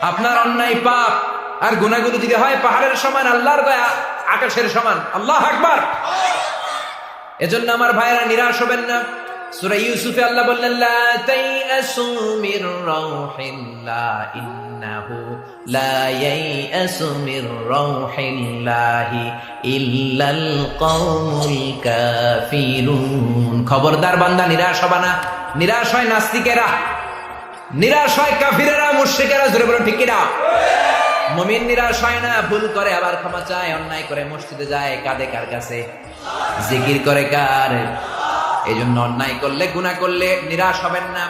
আপনার অন্যায় পাপ আর গুনাগুলো যদি হয়, পাহাড়ের সমান, আল্লাহর দয়া আকাশের সমান। আল্লাহ আকবার। এজন্য আমার ভাইয়েরা নিরাশ হবেন না। সূরা ইউসুফে আল্লাহ বললেন, লা তাইয়াসু মির রাউহিল্লাহ ইন্নাহু লা ইয়াইয়াসু মির রাউহিল্লাহি ইল্লাল কওমুল কাফিরুন। খবরদার বান্দা নিরাশ হবে না। নিরাশ হয় নাস্তিকেরা। নিরাশ হয় কাফিরেরা, মুশরিকেরা, জোরে বলুন ঠিক কিনা? মুমিন নিরাশ হয় না, ভুল করে, আবার ক্ষমা চায়, অন্যায় করে, মসজিদে যায়, কাঁদে কার কাছে? জিকির করে কার? এই জন্য অন্যায় করলে, গুনাহ করলে নিরাশ হবেন না।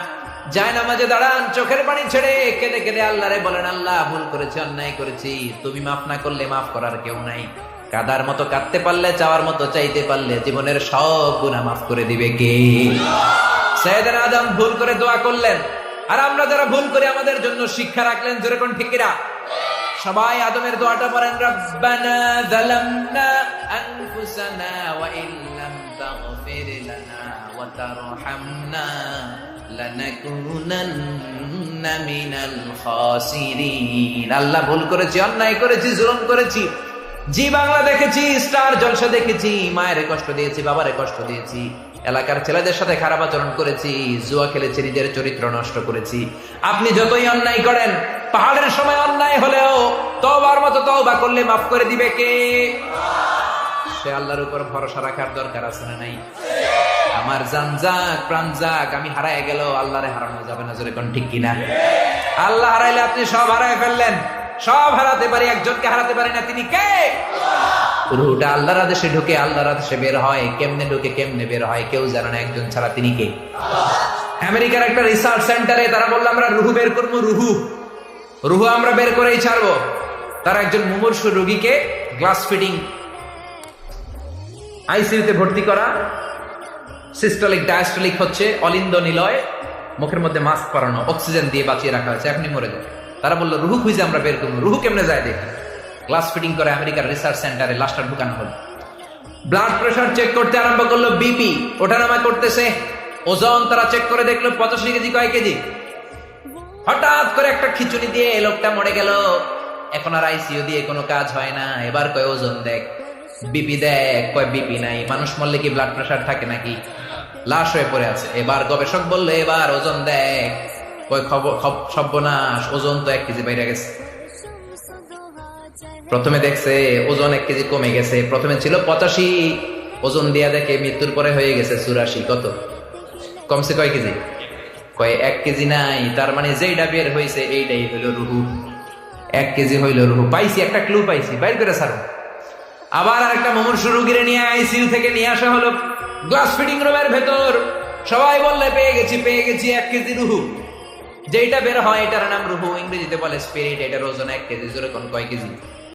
যায় নামাজে দাঁড়ান, চোখের পানি ছেড়ে কেঁদে কেঁদে আল্লাহরে বলেন, আল্লাহ, ভুল করেছি, অন্যায় করেছি। তুমি মাফ না করলে মাফ করার কেউ নাই। কাদার মতো কাঁদতে পারলে, চাওয়ার মতো চাইতে পারলে জীবনের সব গুনাহ মাফ করে দিবে কে? সৈয়দের আদম ভুল করে দোয়া করলেন। আর আমরা যারা ভুল করে আমাদের জন্য শিক্ষা রাখলেন যেরকম ঠিকিরা সবাই আদমের দোয়াটা পড়েন, রব্বানা যালামনা আনফুসানা ওয়া ইল্লাম তাগফির লানা ওয়া তারহামনা লানাকুনান্না মিনাল খাসিরিন। আল্লাহ ভুল করেছি, অন্যায় করেছি, জুলুম করেছি, জি বাংলা দেখেছি, স্টার জলসা দেখেছি, মায়ের কষ্ট দিয়েছি, বাবারে কষ্ট দিয়েছি। এলাকার ছেলেদের সাথে খারাপ আচরণ করেছি, জুয়া খেলেছি, নিজের চরিত্র নষ্ট করেছি। আপনি যতই অন্যায় করেন, পাহাড়ের সময় অন্যায় হলেও তবার মতো তওবা করলে মাফ করে দিবে কে? সে আল্লাহর উপর ভরসা রাখার দরকার আছে না নাই? আমার জান যাক, প্রাণ যাক, আমি হারায় গেল আল্লাহরে হারানো যাবে না, জোরে কোন ঠিক কিনা? আল্লাহ হারাইলে আপনি সব হারায় ফেললেন। সব হারাতে পারি, একজনকে হারাতে পারি না, তিনি কে? রুহুটা আল্লাহর আদেশে ঢুকে, আল্লাহর আদেশে বের হয়। কেমনে ঢুকে, কেমনে বের হয়, কেউ জানে না একজন ছাড়া তিনি কে। আমেরিকার একটা রিসার্চ সেন্টারে তারা বলল, আমরা রুহু বের করব, রুহু। রুহু আমরা বের করেই ছাড়বো। তারা একজন মুমূর্ষু রোগীকে গ্লাস ফিটিং আইসিইউতে ভর্তি করা সিস্টলিক ডায়াস্টলিক হচ্ছে অলিন্দ নিলয়, মুখের মধ্যে মাস্ক পরানো অক্সিজেন দিয়ে বাঁচিয়ে রাখা হয়েছে। এখনই মরে যাবে। তারা বলল, রুহু খুঁজে আমরা বের করব। রুহু কেমনে যায় দেখি? গ্লাস ফিটিং করে আমেরিকার রিসার্চ সেন্টারে লাশটা ঢুকানো হলো। ব্লাড প্রেশার চেক করতে আরম্ভ করল বিপি ওঠানামা করতেছে। ওজন তারা চেক করে দেখল পঁচাশি কেজি, কয় কেজি? হঠাৎ করে একটা খিচুড়ি দিয়ে লোকটা মরে গেল। এখন আর আইসিইউ দিয়ে কোনো কাজ হয় না। এবার কয়, ওজন দেখ। বিপি দেখ। কয় বিপি নাই। মানুষ মরলে কি ব্লাড প্রেশার থাকে নাকি? লাশ হয়ে পড়ে আছে। এবার গবেষক বলল, এবার ওজন দেখ। সর্বনাশ, ওজন তো এক কেজি বাইরে গেছে। প্রথমে দেখছে ওজন এক কেজি কমে গেছে। প্রথমে ছিল পঁচাশি, ওজন দিয়া দেখে মৃত্যুর পরে হয়ে গেছে চুরাশি। কত? কমছে কয় কেজি? কয়, এক কেজি নাই। তার মানে যেইটা বের হয়েছে এইটাই হইল রুহু। এক কেজি হইল রুহু। পাইছি, একটা ক্লু পাইছি। বাইর করে সারো আবার আরেকটা মুমূর্ষু গিরে নিয়ে আইসিইউ থেকে নিয়ে আসা হলো। গ্লাস ফিটিং রুমের ভেতর। সবাই বললে, পেয়ে গেছি পেয়ে গেছি, এক কেজি রুহু। যেইটা বের হয় এটার নাম রুহু, ইংরেজিতে বলে স্পিরিট, এটার ওজন এক কেজি, জোরে কোন কয় কেজি?